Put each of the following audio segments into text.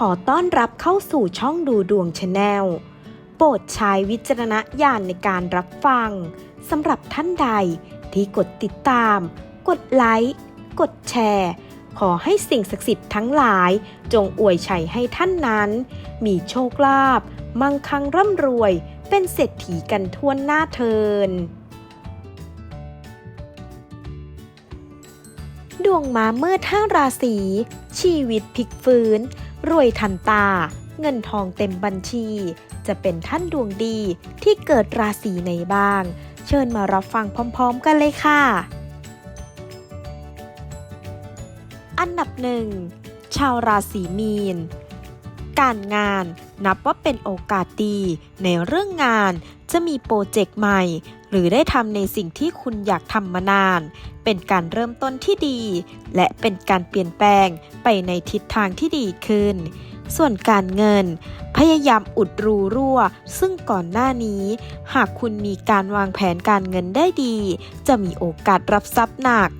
ขอต้อนรับเข้าสู่ช่องดูดวงชาแนล โปรดใช้วิจารณญาณในการรับฟังสำหรับท่านใดที่กดติดตาม กดไลค์ กดแชร์ ขอให้สิ่งศักดิ์สิทธิ์ทั้งหลาย จงอวยชัยให้ท่านนั้น มีโชคลาภมั่งคั่งร่ำรวย เป็นเศรษฐีกันทั่วหน้าเทิน ดวงม้ามืดห้าราศีชีวิตพลิกฟื้น รวยทันตา เงินทองเต็มบัญชี จะเป็นท่านดวงดีที่เกิดราศีไหนบ้าง เชิญมารับฟังพร้อมๆกันเลยค่ะ อันดับหนึ่งชาวราศีมีน การงานนับว่าเป็นโอกาสดีในเรื่องงานจะมีโปรเจกต์ใหม่ หรือได้ทำในสิ่งที่คุณอยากทำมานาน เป็นการเริ่มต้นที่ดี และเป็นการเปลี่ยนแปลงไปในทิศทางที่ดีขึ้น ส่วนการเงิน พยายามอุดรูรั่ว ซึ่งก่อนหน้านี้ หากคุณมีการวางแผนการเงินได้ดี จะมีโอกาสรับทรัพย์หนัก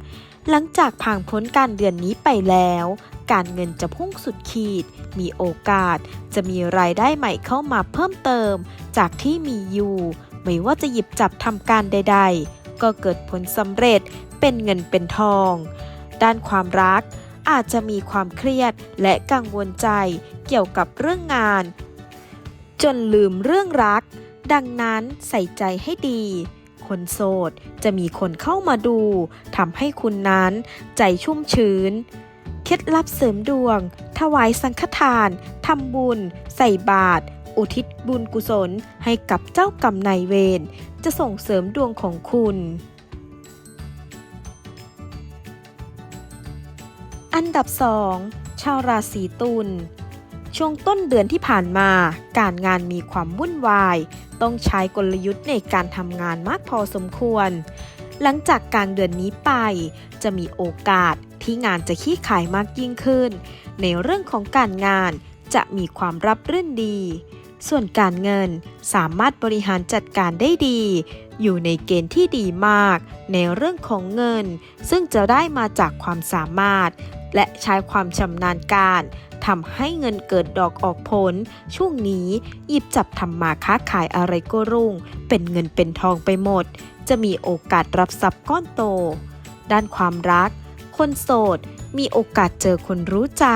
หลังจากผ่านพ้นการเดือนนี้ไปแล้วการเงินจะพุ่งสุดขีด มีโอกาสจะมีรายได้ใหม่เข้ามาเพิ่มเติม จากที่มีอยู่ ไม่ว่าจะหยิบจับทำการใด ๆ ก็เกิดผลสำเร็จเป็นเงินเป็นทอง ด้านความรักอาจจะมีความเครียดและกังวลใจเกี่ยวกับเรื่องงาน จนลืมเรื่องรัก ดังนั้นใส่ใจให้ดี คนโสดจะมีคนเข้ามาดูทำให้คุณนั้นใจชุ่มชื้น เคล็ดลับเสริมดวง ถวายสังฆทานทำบุญ ใส่บาตร อุทิศบุญกุศลให้กับเจ้ากรรมนายเวรจะส่งเสริมดวงของคุณ อันดับ 2 ชาวราศีตุลช่วงต้นเดือนที่ผ่านมา การงานมีความวุ่นวาย ต้องใช้กลยุทธ์ในการทำงานมากพอสมควร หลังจากกลางเดือนนี้ไป จะมีโอกาสที่งานจะขี้ขายมากยิ่งขึ้น ในเรื่องของการงานจะมีความรับรื่นดี ส่วนการเงินสามารถบริหารจัดการได้ดี อยู่ในเกณฑ์ที่ดีมาก ในเรื่องของเงิน ซึ่งจะได้มาจากความสามารถ และใช้ความชำนาญการทำให้เงินเกิดดอกออกผล ช่วงนี้หยิบจับทำมาค้าขายอะไรก็รุ่ง เป็นเงินเป็นทองไปหมด จะมีโอกาสรับทรัพย์ก้อนโต ด้านความรัก คนโสด มีโอกาสเจอคนรู้ใจ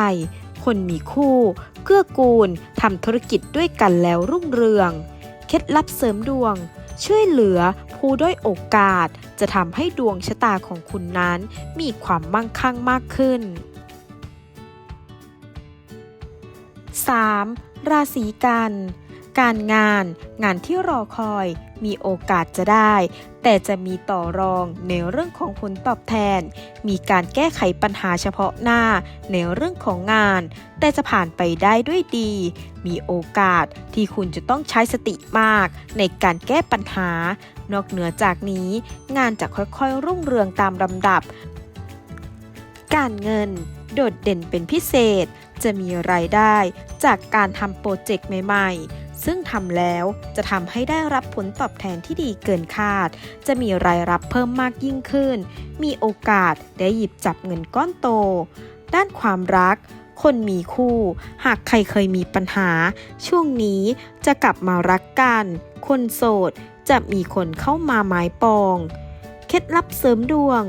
คนมีคู่ เกื้อกูลทำธุรกิจด้วยกันแล้วรุ่งเรือง เคล็ดลับเสริมดวง ช่วยเหลือผู้ด้อยโอกาส จะทำให้ดวงชะตาของคุณนั้นมีความมั่งคั่งมากขึ้น 3. ราศีกัน การงาน งานที่รอคอยมีโอกาสจะได้ แต่จะมีต่อรองในเรื่องของผลตอบแทน มีการแก้ไขปัญหาเฉพาะหน้าในเรื่องของงาน แต่จะผ่านไปได้ด้วยดี มีโอกาสที่คุณจะต้องใช้สติมากในการแก้ปัญหา นอกเหนือจากนี้ งานจะค่อยๆ รุ่งเรืองตามลำดับ การเงิน โดดเด่นเป็นพิเศษจะมีรายได้ จากการทำโปรเจกต์ใหม่ๆ ซึ่งทำแล้วจะทำให้ได้รับผลตอบแทนที่ดีเกินคาด จะมีรายรับเพิ่มมากยิ่งขึ้น มีโอกาสได้หยิบจับเงินก้อนโต ด้านความรัก คนมีคู่ หากใครเคยมีปัญหา ช่วงนี้จะกลับมารักกัน คนโสดจะมีคนเข้ามาหมายปอง เคล็ดลับเสริมดวง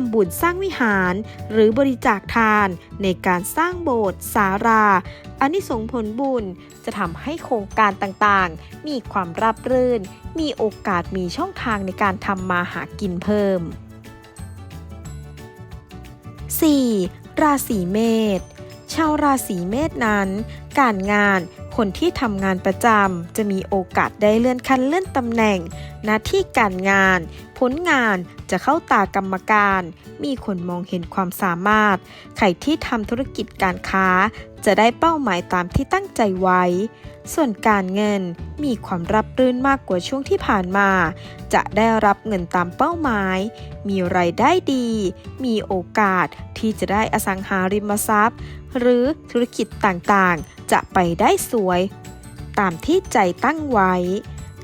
ำบุญสร้างวิหาร หรือบริจาคทาน ในการสร้างโบสถ์สาราอานิสงส์ผลบุญจะทำให้โครงการต่างๆ มีความราบรื่น มีโอกาสมีช่องทางในการทำมาหากินเพิ่ม 4. ราศีเมษชาวราศีเมษนั้น การงาน คนที่ทำงานประจำจะมีโอกาสได้เลื่อนขั้นเลื่อนตำแหน่ง หน้าที่การงาน ผลงานจะเข้าตากรรมการ มีคนมองเห็นความสามารถ ใครที่ทำธุรกิจการค้า จะได้เป้าหมายตามที่ตั้งใจไว้ ส่วนการเงินมีความรับรื่นมากกว่าช่วงที่ผ่านมา จะได้รับเงินตามเป้าหมาย มีไรายได้ดี มีโอกาสที่จะได้อสังหาริมทรัพย์ หรือธุรกิจต่างๆ จะไปได้สวย ตามที่ใจตั้งไว้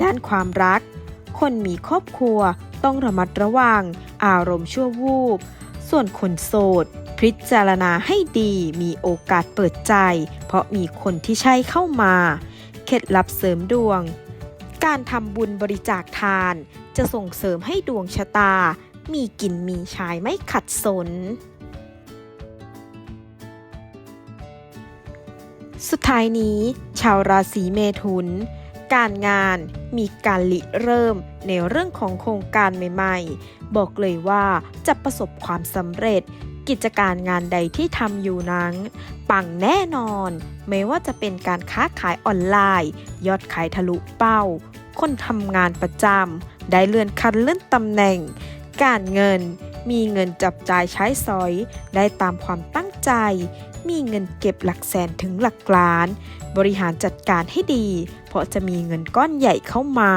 ด้านความรัก คนมีครอบครัวต้องระมัดระวัง อารมณ์ชั่ววูบ ส่วนคนโสด พิจารณาให้ดีมีโอกาสเปิดใจ เพราะมีคนที่ใช่เข้ามา เคล็ดลับเสริมดวง การทำบุญบริจาคทาน จะส่งเสริมให้ดวงชะตา มีกินมีใชายไม่ขัดสน สุดท้ายนี้ ชาวราศีเมถุนการงานมีการลิเริ่มในเรื่องของโครงการใหม่ ๆ บอกเลยว่าจะประสบความสำเร็จ กิจการงานใดที่ทำอยู่นั้น ปังแน่นอน ไม่ว่าจะเป็นการค้าขายออนไลน์ ยอดขายทะลุเป้า คนทำงานประจำได้เลื่อนขั้นเลื่อนตำแหน่ง การเงิน มีเงินจับจ่ายใช้สอย ได้ตามความตั้งใจ มีเงินเก็บหลักแสนถึงหลักล้าน บริหารจัดการให้ดี เพราะจะมีเงินก้อนใหญ่เข้ามา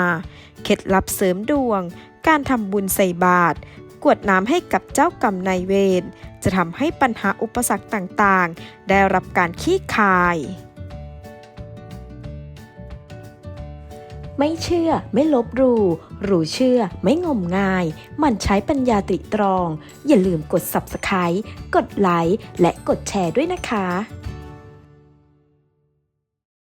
เคล็ดลับเสริมดวง การทำบุญใส่บาตร กวดน้ำให้กับเจ้ากรรมนายเวรจะทำให้ปัญหาอุปสรรคต่างๆ ได้รับการคลี่คาย ไม่เชื่อไม่ลบหลู่รู้เชื่อไม่งมงาย มันใช้ปัญญาตริตรอง อย่าลืมกด Subscribe กดไลค์และกดแชร์ด้วยนะคะ